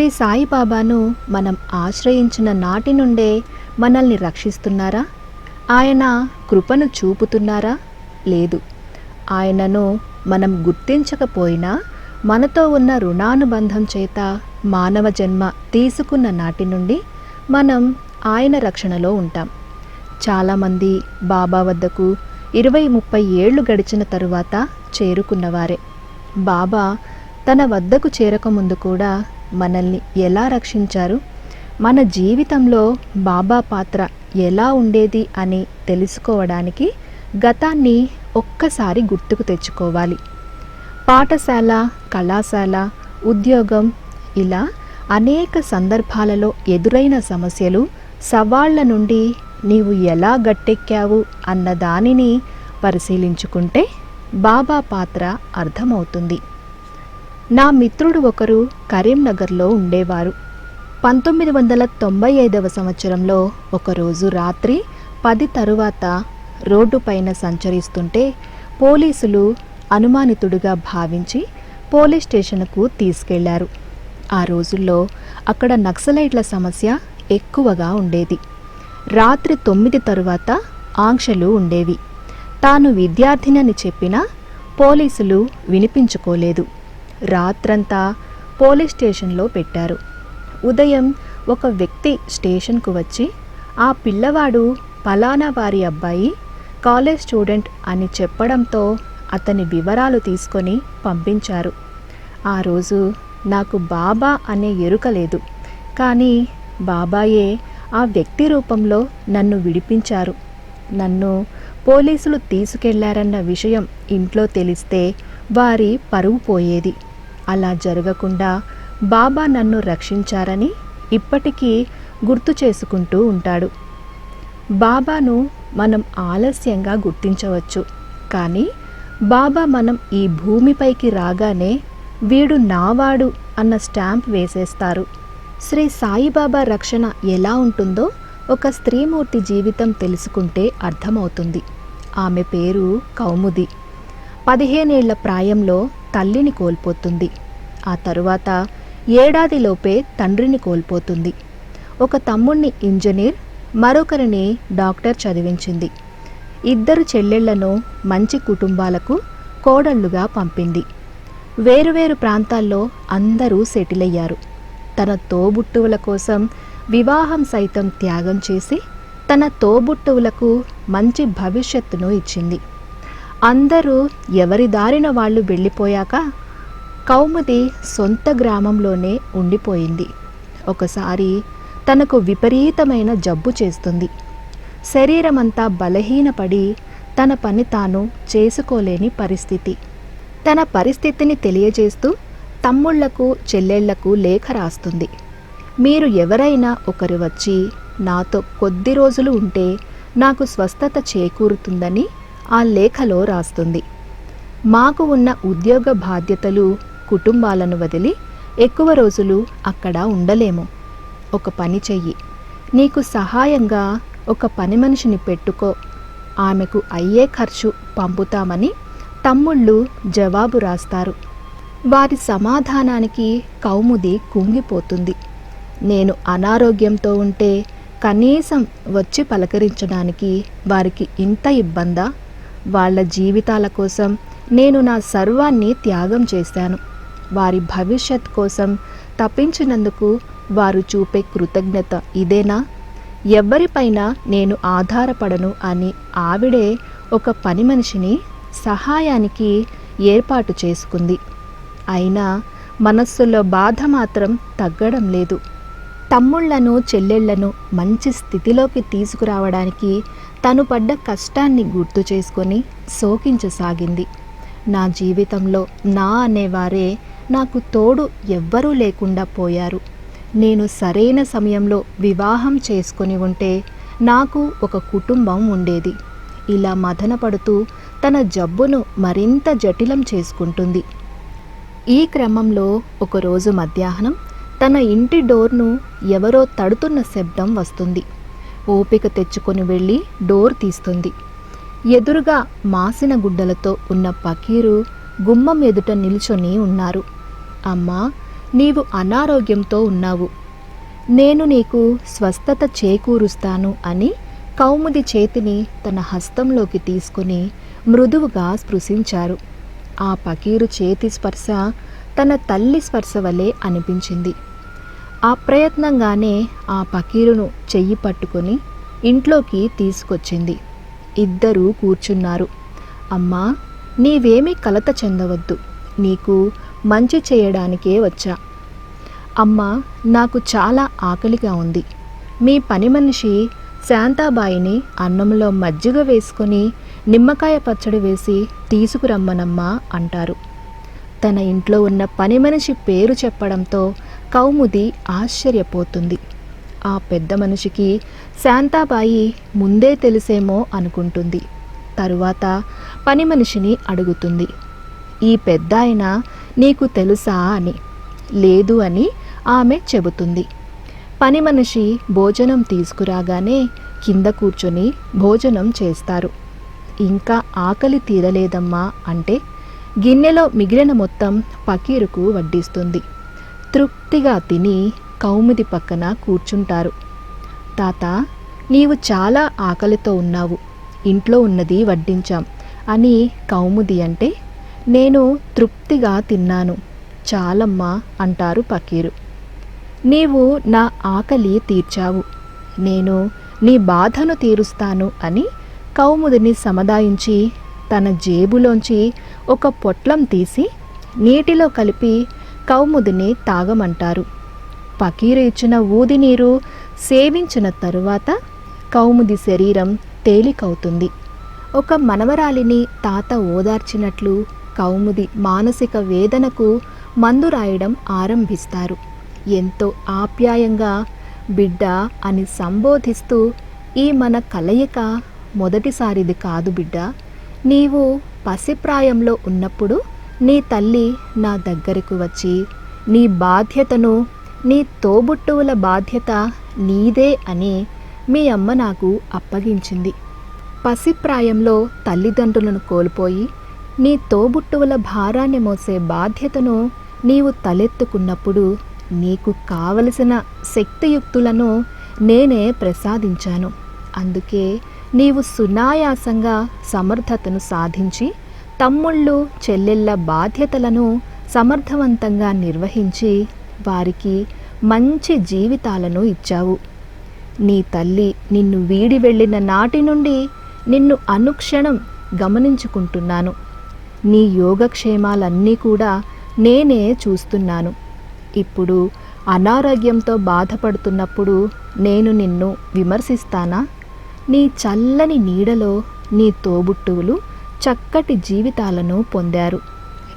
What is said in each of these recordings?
శ్రీ సాయిబాబాను మనం ఆశ్రయించిన నాటి నుండే మనల్ని రక్షిస్తున్నారా? ఆయన కృపను చూపుతున్నారా? లేదు. ఆయనను మనం గుర్తించకపోయినా మనతో ఉన్న రుణానుబంధం చేత మానవ జన్మ తీసుకున్న నాటి నుండి మనం ఆయన రక్షణలో ఉంటాం. చాలామంది బాబా వద్దకు ఇరవై ముప్పై ఏళ్ళు గడిచిన తరువాత చేరుకున్నవారే. బాబా తన వద్దకు చేరకముందు కూడా మనల్ని ఎలా రక్షించారు? మన జీవితంలో బాబా పాత్ర ఎలా ఉండేది అని తెలుసుకోవడానికి గతాన్ని ఒక్కసారి గుర్తుకు తెచ్చుకోవాలి. పాఠశాల కళాశాల ఉద్యోగం ఇలా అనేక సందర్భాలలో ఎదురైన సమస్యలు సవాళ్ళ నుండి నీవు ఎలా గట్టెక్కావు అన్న దానిని పరిశీలించుకుంటే బాబా పాత్ర అర్థమవుతుంది. నా మిత్రుడు ఒకరు కరీంనగర్లో ఉండేవారు. పంతొమ్మిది వందల తొంభై ఐదవ సంవత్సరంలో ఒకరోజు రాత్రి పది తరువాత రోడ్డుపైన సంచరిస్తుంటే పోలీసులు అనుమానితుడిగా భావించి పోలీస్ స్టేషన్కు తీసుకెళ్ళారు. ఆ రోజుల్లో అక్కడ నక్సలైట్ల సమస్య ఎక్కువగా ఉండేది. రాత్రి తొమ్మిది తరువాత ఆంక్షలు ఉండేవి. తాను విద్యార్థినని చెప్పినా పోలీసులు వినిపించుకోలేదు. రాత్రంతా పోలీస్ స్టేషన్లో పెట్టారు. ఉదయం ఒక వ్యక్తి స్టేషన్కు వచ్చి ఆ పిల్లవాడు ఫలానా వారి అబ్బాయి కాలేజ్ స్టూడెంట్ అని చెప్పడంతో అతని వివరాలు తీసుకొని పంపించారు. ఆ రోజు నాకు బాబా అనే ఎరుక లేదు. కానీ బాబాయే ఆ వ్యక్తి రూపంలో నన్ను విడిపించారు. నన్ను పోలీసులు తీసుకెళ్ళారన్న విషయం ఇంట్లో తెలిస్తే వారి పరువు పోయేది. అలా జరగకుండా బాబా నన్ను రక్షించారని ఇప్పటికీ గుర్తు చేసుకుంటూ ఉంటాడు. బాబాను మనం ఆలస్యంగా గుర్తించవచ్చు. కానీ బాబా మనం ఈ భూమిపైకి రాగానే వీడు నావాడు అన్న స్టాంప్ వేసేస్తారు. శ్రీ సాయిబాబా రక్షణ ఎలా ఉంటుందో ఒక స్త్రీమూర్తి జీవితం తెలుసుకుంటే అర్థమవుతుంది. ఆమె పేరు కౌముది. పదిహేనేళ్ళ ప్రాయంలో తల్లిని కోల్పోతుంది. ఆ తరువాత ఏడాదిలోపే తండ్రిని కోల్పోతుంది. ఒక తమ్ముణ్ణి ఇంజనీర్ మరొకరిని డాక్టర్ చదివించింది. ఇద్దరు చెల్లెళ్ళను మంచి కుటుంబాలకు కోడళ్ళుగా పంపింది. వేరువేరు ప్రాంతాల్లో అందరూ సెటిల్ అయ్యారు తన తోబుట్టువుల కోసం వివాహం సైతం త్యాగం చేసి తన తోబుట్టువులకు మంచి భవిష్యత్తును ఇచ్చింది. అందరూ ఎవరి దారిన వాళ్ళు వెళ్ళిపోయాక కౌముది సొంత గ్రామంలోనే ఉండిపోయింది. ఒకసారి తనకు విపరీతమైన జబ్బు చేస్తుంది. శరీరమంతా బలహీనపడి తన పని తాను చేసుకోలేని పరిస్థితి. తన పరిస్థితిని తెలియజేస్తూ తమ్ముళ్ళకు చెల్లెళ్ళకు లేఖ రాస్తుంది. మీరు ఎవరైనా ఒకరు వచ్చి నాతో కొద్ది రోజులు ఉంటే నాకు స్వస్థత చేకూరుతుందని ఆ లేఖలో రాస్తుంది. మాకు ఉన్న ఉద్యోగ బాధ్యతలు కుటుంబాలను వదిలి ఎక్కువ రోజులు అక్కడ ఉండలేము. ఒక పని చెయ్యి. నీకు సహాయంగా ఒక పని మనిషిని పెట్టుకో. ఆమెకు అయ్యే ఖర్చు పంపుతామని తమ్ముళ్ళు జవాబు రాస్తారు. వారి సమాధానానికి కౌముది కుంగిపోతుంది. నేను అనారోగ్యంతో ఉంటే కనీసం వచ్చి పలకరించడానికి వారికి ఇంత ఇబ్బందా? వాళ్ళ జీవితాల కోసం నేను నా సర్వాన్ని త్యాగం చేశాను. వారి భవిష్యత్ కోసం తప్పించినందుకు వారు చూపే కృతజ్ఞత ఇదేనా? ఎవరిపైన నేను ఆధారపడను అని ఆవిడే ఒక పని మనిషిని సహాయానికి ఏర్పాటు చేసుకుంది. అయినా మనస్సులో బాధ మాత్రం తగ్గడం లేదు. తమ్ముళ్ళను చెల్లెళ్ళను మంచి స్థితిలోకి తీసుకురావడానికి తను పడ్డ కష్టాన్ని గుర్తు చేసుకొని శోకించసాగింది. నా జీవితంలో నా అనేవారే నాకు తోడు ఎవ్వరూ లేకుండా పోయారు. నేను సరైన సమయంలో వివాహం చేసుకొని ఉంటే నాకు ఒక కుటుంబం ఉండేది. ఇలా మదనపడుతూ తన జబ్బును మరింత జటిలం చేసుకుంటుంది. ఈ క్రమంలో ఒకరోజు మధ్యాహ్నం తన ఇంటి డోర్ను ఎవరో తడుతున్న శబ్దం వస్తుంది. ఓపిక తెచ్చుకొని వెళ్ళి డోర్ తీస్తుంది. ఎదురుగా మాసిన గుడ్డలతో ఉన్న పకీరు గుమ్మం ఎదుట నిల్చొని ఉన్నారు. అమ్మా నీవు అనారోగ్యంతో ఉన్నావు. నేను నీకు స్వస్థత చేకూరుస్తాను అని కౌముది చేతిని తన హస్తంలోకి తీసుకుని మృదువుగా స్పృశించారు. ఆ పకీరు చేతి స్పర్శ తన తల్లి స్పర్శ వలె అనిపించింది. ఆ ప్రయత్నంగానే ఆ పకీరును చెయ్యి పట్టుకొని ఇంట్లోకి తీసుకొచ్చింది. ఇద్దరూ కూర్చున్నారు. అమ్మా నీవేమీ కలత చెందవద్దు. నీకు మంచి చేయడానికే వచ్చా. అమ్మా నాకు చాలా ఆకలిగా ఉంది. మీ పని మనిషి శాంతాబాయిని అన్నంలో మజ్జిగ వేసుకొని నిమ్మకాయ పచ్చడి వేసి తీసుకురమ్మనమ్మా అంటారు. తన ఇంట్లో ఉన్న పని మనిషి పేరు చెప్పడంతో కౌముది ఆశ్చర్యపోతుంది. ఆ పెద్ద మనిషికి శాంతాబాయి ముందే తెలిసేమో అనుకుంటుంది. తరువాత పని మనిషిని అడుగుతుంది. ఈ పెద్ద ఆయన నీకు తెలుసా అని. లేదు అని ఆమె చెబుతుంది. పని మనిషి భోజనం తీసుకురాగానే కింద కూర్చొని భోజనం చేస్తారు. ఇంకా ఆకలి తీరలేదమ్మా అంటే గిన్నెలో మిగిలిన మొత్తం పకీరుకు వడ్డిస్తుంది. తృప్తిగా తిని కౌముది పక్కన కూర్చుంటారు. తాత నీవు చాలా ఆకలితో ఉన్నావు. ఇంట్లో ఉన్నది వడ్డించాం. అని కౌముది అంటే నేను తృప్తిగా తిన్నాను. చాలమ్మా అంటారు పకీరు. నీవు నా ఆకలి తీర్చావు. నేను నీ బాధను తీరుస్తాను అని కౌముదిని సముదాయించి తన జేబులోంచి ఒక పొట్లం తీసి నీటిలో కలిపి కౌముదిని తాగమంటారు. పకీరు ఇచ్చిన ఊది నీరు సేవించిన తరువాత కౌముది శరీరం తేలికవుతుంది. ఒక మనవరాలిని తాత ఓదార్చినట్లు కౌముది మానసిక వేదనకు మందు రాయడం ఆరంభిస్తారు. ఎంతో ఆప్యాయంగా బిడ్డ అని సంబోధిస్తూ ఈ మన కలయిక మొదటిసారిది కాదు బిడ్డ. నీవు పసిప్రాయంలో ఉన్నప్పుడు నీ తల్లి నా దగ్గరకు వచ్చి నీ బాధ్యతను నీ తోబుట్టువుల బాధ్యత నీదే అని మీ అమ్మ నాకు అప్పగించింది. పసిప్రాయంలో తల్లిదండ్రులను కోల్పోయి నీ తోబుట్టువుల భారాన్ని మోసే బాధ్యతను నీవు తలెత్తుకున్నప్పుడు నీకు కావలసిన శక్తియుక్తులను నేనే ప్రసాదించాను. అందుకే నీవు సునాయాసంగా సమర్థతను సాధించి తమ్ముళ్ళు చెల్లెళ్ళ బాధ్యతలను సమర్థవంతంగా నిర్వహించి వారికి మంచి జీవితాలను ఇచ్చావు. నీ తల్లి నిన్ను వీడి వెళ్ళిన నాటి నుండి నిన్ను అనుక్షణం గమనించుకుంటున్నాను. నీ యోగక్షేమాలన్నీ కూడా నేనే చూస్తున్నాను. ఇప్పుడు అనారోగ్యంతో బాధపడుతున్నప్పుడు నేను నిన్ను విమర్శిస్తానా? నీ చల్లని నీడలో నీ తోబుట్టువులు చక్కటి జీవితాలను పొందారు.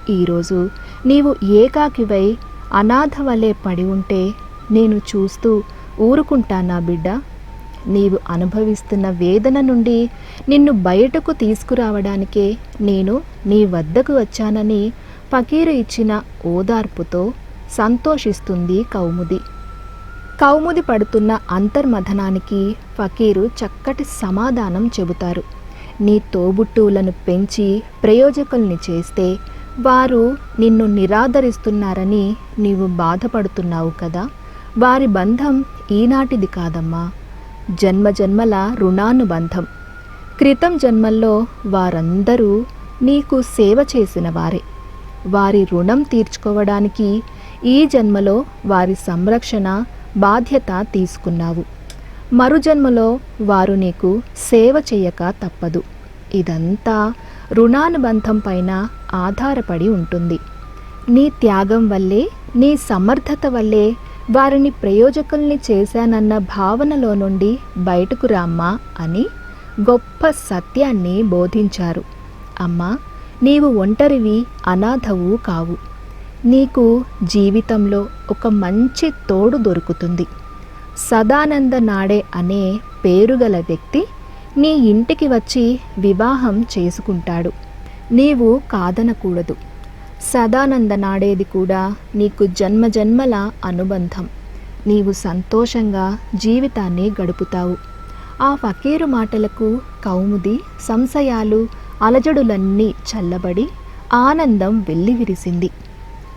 ఈరోజు నీవు ఏకాకివై అనాథ వలె పడి ఉంటే నేను చూస్తూ ఊరుకుంటానా బిడ్డ? నీవు అనుభవిస్తున్న వేదన నుండి నిన్ను బయటకు తీసుకురావడానికే నేను నీ వద్దకు వచ్చానని ఫకీరు ఇచ్చిన ఓదార్పుతో సంతోషిస్తుంది కౌముది. కౌముది పడుతున్న అంతర్మథనానికి ఫకీరు చక్కటి సమాధానం చెబుతారు. నీ తోబుట్టువులను పెంచి ప్రయోజకుల్ని చేస్తే వారు నిన్ను నిరాదరిస్తున్నారని నీవు బాధపడుతున్నావు కదా. వారి బంధం ఈనాటిది కాదమ్మా. జన్మ జన్మల రుణానుబంధం. క్రితం జన్మల్లో వారందరూ నీకు సేవ చేసిన వారే. వారి రుణం తీర్చుకోవడానికి ఈ జన్మలో వారి సంరక్షణ బాధ్యత తీసుకున్నావు. మరుజన్మలో వారు నీకు సేవ చేయక తప్పదు. ఇదంతా రుణానుబంధం పైన ఆధారపడి ఉంటుంది. నీ త్యాగం వల్లే నీ సమర్థత వల్లే వారిని ప్రయోజకుల్ని చేశానన్న భావనలో నుండి బయటకు రామ్మా అని గొప్ప సత్యాన్ని బోధించారు. అమ్మా నీవు ఒంటరివి అనాథవు కావు. నీకు జీవితంలో ఒక మంచి తోడు దొరుకుతుంది. సదానంద నాడే అనే పేరుగల వ్యక్తి నీ ఇంటికి వచ్చి వివాహం చేసుకుంటాడు. నీవు కాదనకూడదు. సదానంద నాడేది కూడా నీకు జన్మ జన్మల అనుబంధం. నీవు సంతోషంగా జీవితాన్ని గడుపుతావు. ఆ ఫకీరు మాటలకు కౌముది సంశయాలు అలజడులన్నీ చల్లబడి ఆనందం వెల్లివిరిసింది.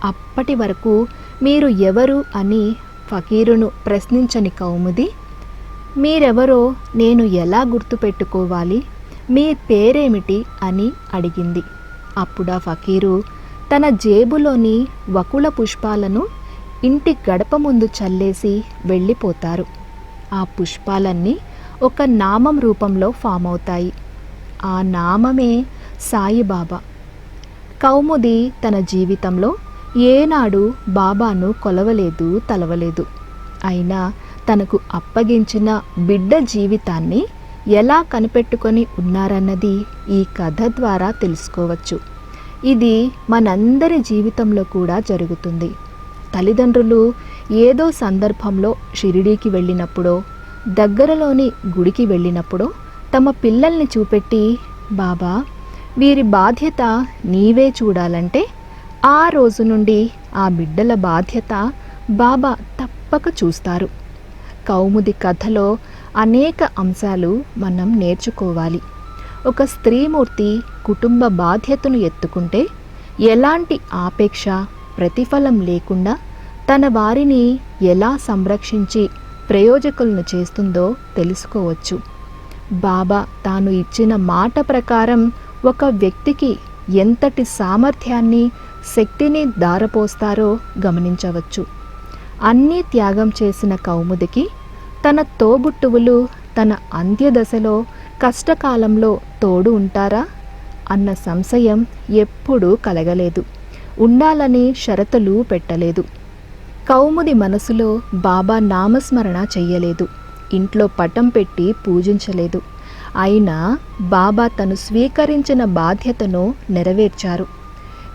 అప్పటి వరకు మీరు ఎవరు అని ఫకీరును ప్రశ్నించని కౌముది మీరెవరో నేను ఎలా గుర్తుపెట్టుకోవాలి? మీ పేరేమిటి? అని అడిగింది. అప్పుడా ఫకీరు తన జేబులోని వకుల పుష్పాలను ఇంటి గడప ముందు చల్లేసి వెళ్ళిపోతారు. ఆ పుష్పాలన్నీ ఒక నామం రూపంలో ఫామ్ అవుతాయి. ఆ నామమే సాయిబాబా. కౌముది తన జీవితంలో ఏనాడు బాబాను కొలవలేదు తలవలేదు. అయినా తనకు అప్పగించిన బిడ్డ జీవితాన్ని ఎలా కనిపెట్టుకొని ఉన్నారన్నది ఈ కథ ద్వారా తెలుసుకోవచ్చు. ఇది మనందరి జీవితంలో కూడా జరుగుతుంది. తల్లిదండ్రులు ఏదో సందర్భంలో షిరిడీకి వెళ్ళినప్పుడో దగ్గరలోని గుడికి వెళ్ళినప్పుడో తమ పిల్లల్ని చూపెట్టి బాబా వీరి బాధ్యత నీవే చూడాలంటే ఆ రోజు నుండి ఆ బిడ్డల బాధ్యత బాబా తప్పక చూస్తారు. కౌముది కథలో అనేక అంశాలు మనం నేర్చుకోవాలి. ఒక స్త్రీమూర్తి కుటుంబ బాధ్యతను ఎత్తుకుంటే ఎలాంటి ఆపేక్ష ప్రతిఫలం లేకుండా తన వారిని ఎలా సంరక్షించి ప్రయోజకులను చేస్తుందో తెలుసుకోవచ్చు. బాబా తాను ఇచ్చిన మాట ప్రకారం ఒక వ్యక్తికి ఎంతటి సామర్థ్యాన్ని శక్తిని దారపోస్తారో గమనించవచ్చు. అన్నీ త్యాగం చేసిన కౌముదికి తన తోబుట్టువులు తన అంత్యదశలో కష్టకాలంలో తోడు ఉంటారా? అన్న సంశయం ఎప్పుడూ కలగలేదు. ఉండాలని షరతులు పెట్టలేదు. కౌముది మనసులో బాబా నామస్మరణ చెయ్యలేదు. ఇంట్లో పటం పెట్టి పూజించలేదు. అయినా బాబా తను స్వీకరించిన బాధ్యతను నెరవేర్చారు.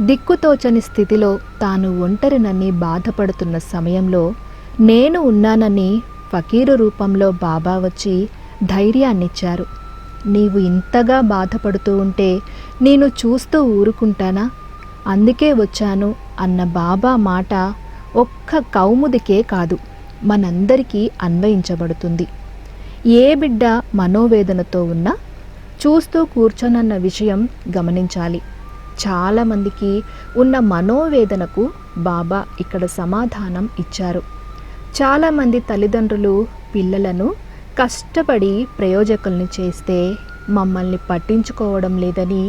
దిక్కుతోచని స్థితిలో తాను ఒంటరినని బాధపడుతున్న సమయంలో నేను ఉన్నానని ఫకీరు రూపంలో బాబా వచ్చి ధైర్యాన్నిచ్చారు. నీవు ఇంతగా బాధపడుతూ ఉంటే నేను చూస్తూ ఊరుకుంటానా? అందుకే వచ్చాను అన్న బాబా మాట ఒక్క కౌముదికే కాదు మనందరికీ అన్వయించబడుతుంది. ఏ బిడ్డ మనోవేదనతో ఉన్నా చూస్తూ కూర్చోనన్న విషయం గమనించాలి. చాలామందికి ఉన్న మనోవేదనకు బాబా ఇక్కడ సమాధానం ఇచ్చారు. చాలామంది తల్లిదండ్రులు పిల్లలను కష్టపడి ప్రయోజకుల్ని చేస్తే మమ్మల్ని పట్టించుకోవడం లేదని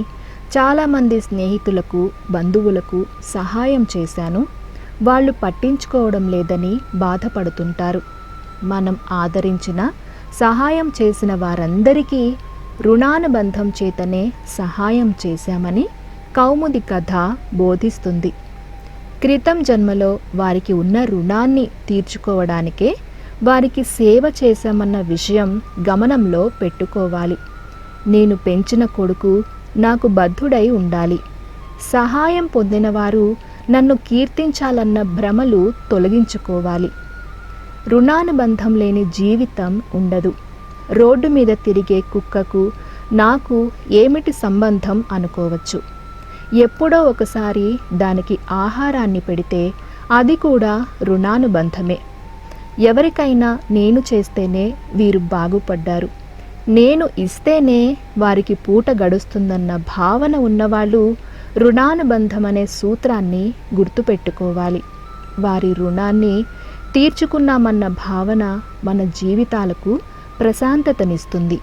చాలామంది స్నేహితులకు బంధువులకు సహాయం చేశాను. వాళ్ళు పట్టించుకోవడం లేదని బాధపడుతుంటారు. మనం ఆదరించిన సహాయం చేసిన వారందరికీ రుణానుబంధం చేతనే సహాయం చేశామని కౌముది కథ బోధిస్తుంది. క్రితం జన్మలో వారికి ఉన్న రుణాన్ని తీర్చుకోవడానికే వారికి సేవ చేశామన్న విషయం గమనంలో పెట్టుకోవాలి. నేను పెంచిన కొడుకు నాకు బద్ధుడై ఉండాలి. సహాయం పొందినవారు నన్ను కీర్తించాలన్న భ్రమలు తొలగించుకోవాలి. రుణానుబంధం లేని జీవితం ఉండదు. రోడ్డు మీద తిరిగే కుక్కకు నాకు ఏమిటి సంబంధం అనుకోవచ్చు. ఎప్పుడో ఒకసారి దానికి ఆహారాన్ని పెడితే అది కూడా రుణానుబంధమే. ఎవరికైనా నేను చేస్తేనే వీరు బాగుపడ్డారు. నేను ఇస్తేనే వారికి పూట గడుస్తుందన్న భావన ఉన్నవాళ్ళు రుణానుబంధం అనే సూత్రాన్ని గుర్తుపెట్టుకోవాలి. వారి రుణాన్ని తీర్చుకున్నామన్న భావన మన జీవితాలకు ప్రశాంతతనిస్తుంది.